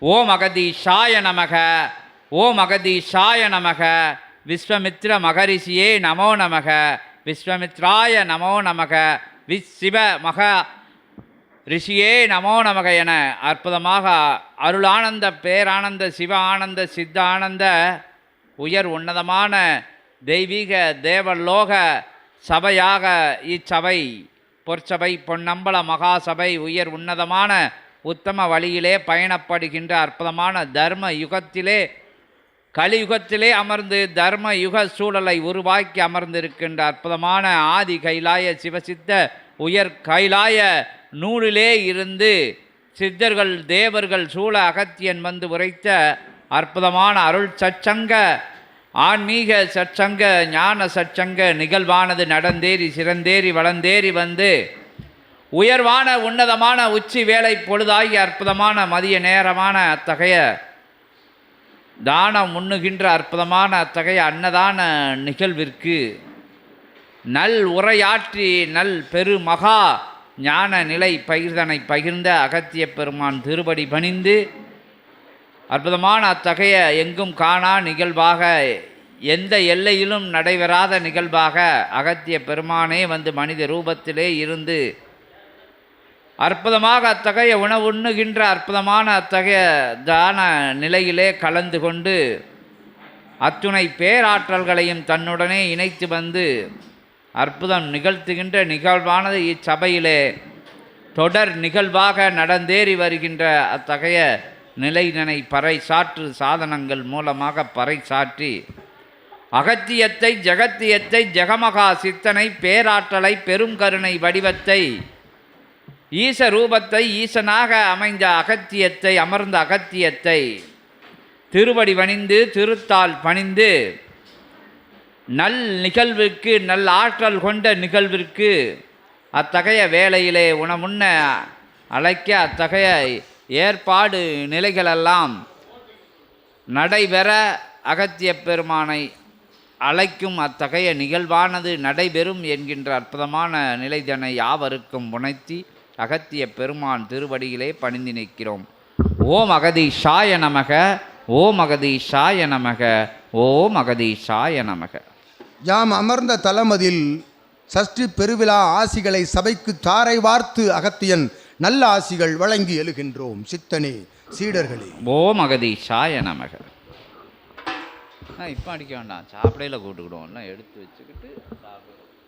ஓம் அகதீஷாய நமக. ஓம் அகதீஷாய நமக. விஸ்வமித்ர மகரிஷியே நமோ நமக. விஸ்வமித்ராய நமோ நமக. விஸ்வ சிவ மக ரிஷியே நமோ நமக என அற்புதமாக அருளானந்த பேரானந்த சிவ ஆனந்த சித்த ஆனந்த உயர் உன்னதமான தெய்வீக தேவலோக சபையாக இச்சபை பொற்சபை பொன்னம்பல மகாசபை உயர் உன்னதமான உத்தம வழியிலே பயணப்படுகின்ற அற்புதமான தர்ம யுகத்திலே கலியுகத்திலே அமர்ந்து தர்ம யுக சூழலை உருவாக்கி அமர்ந்திருக்கின்ற அற்புதமான ஆதி கைலாய சிவசித்த உயர் கைலாய நூலிலே இருந்து சித்தர்கள் தேவர்கள் சூழ அகத்தியன் வந்து உரைத்த அற்புதமான அருள் சச்சங்க ஆன்மீக சச்சங்க ஞான சச்சங்க நிகழ்வானது நடந்தேறி சிறந்தேறி வளர்ந்தேறி வந்து உயர்வான உன்னதமான உச்சி வேலை பொழுதாகி அற்புதமான மதிய நேரமான அத்தகைய தானம் உண்ணுகின்ற அற்புதமான அத்தகைய அன்னதான நிகழ்விற்கு நல் உரையாற்றி நல் பெருமகா ஞான நிலை பகிர்தனை பகிர்ந்த அகத்திய பெருமான் திருபடி பணிந்து அற்புதமான அத்தகைய எங்கும் காணா நிகழ்வாக எந்த எல்லையிலும் நடைபெறாத நிகழ்வாக அகத்திய பெருமானே வந்து மனித ரூபத்திலே இருந்து அற்புதமாக அத்தகைய உணவு உண்ணுகின்ற அற்புதமான அத்தகைய தான நிலையிலே கலந்து கொண்டு அத்துணை பேராற்றல்களையும் தன்னுடனே இணைத்து வந்து அற்புதம் நிகழ்த்துகின்ற நிகழ்வானது இச்சபையிலே தொடர் நிகழ்வாக நடந்தேறி வருகின்ற அத்தகைய நிலைதனை பறை சாற்று சாதனங்கள் மூலமாக பறை சாற்றி அகத்தியத்தை ஜெகத்தியத்தை ஜெகமகா சித்தனை பேராற்றலை பெருங்கருணை வடிவத்தை ஈச ரூபத்தை ஈசனாக அமைந்த அகத்தியத்தை அமர்ந்த அகத்தியத்தை. திருவடி பணிந்து திருத்தால் பணிந்து நல் நிகழ்விற்கு நல் ஆற்றல் கொண்ட நிகழ்விற்கு அத்தகைய வேளையிலே உணமுன்ன அழைக்க அத்தகைய ஏற்பாடு நிலைகளெல்லாம் நடைபெற அகத்திய பெருமானை அழைக்கும் அத்தகைய நிகழ்வானது நடைபெறும் என்கின்ற அற்புதமான நிலைதனை யாவருக்கும் உணர்த்தி அகத்திய பெருமான் திருவடியிலே பணிந்து நிற்கிறோம். ஓம் அகதீஷாய நமக ஓம் அகதீஷாய நமக ஓம் அகதீஷாய நமக. யாம் அமர்ந்த தலமதில் சஷ்டி பெருவிழா ஆசிகளை சபைக்கு தாரை வார்த்து அகத்தியன் நல்ல ஆசிகள் வழங்கி எழுகின்றோம். சித்தனே சீடர்களே. ஓம் அகதீஷாய நமக. ஆ இப்போ அடிக்க வேண்டாம். சாப்பிடையில் கூட்டுக்கிடுவோம். எல்லாம் எடுத்து வச்சுக்கிட்டு சாப்பிடுவோம்.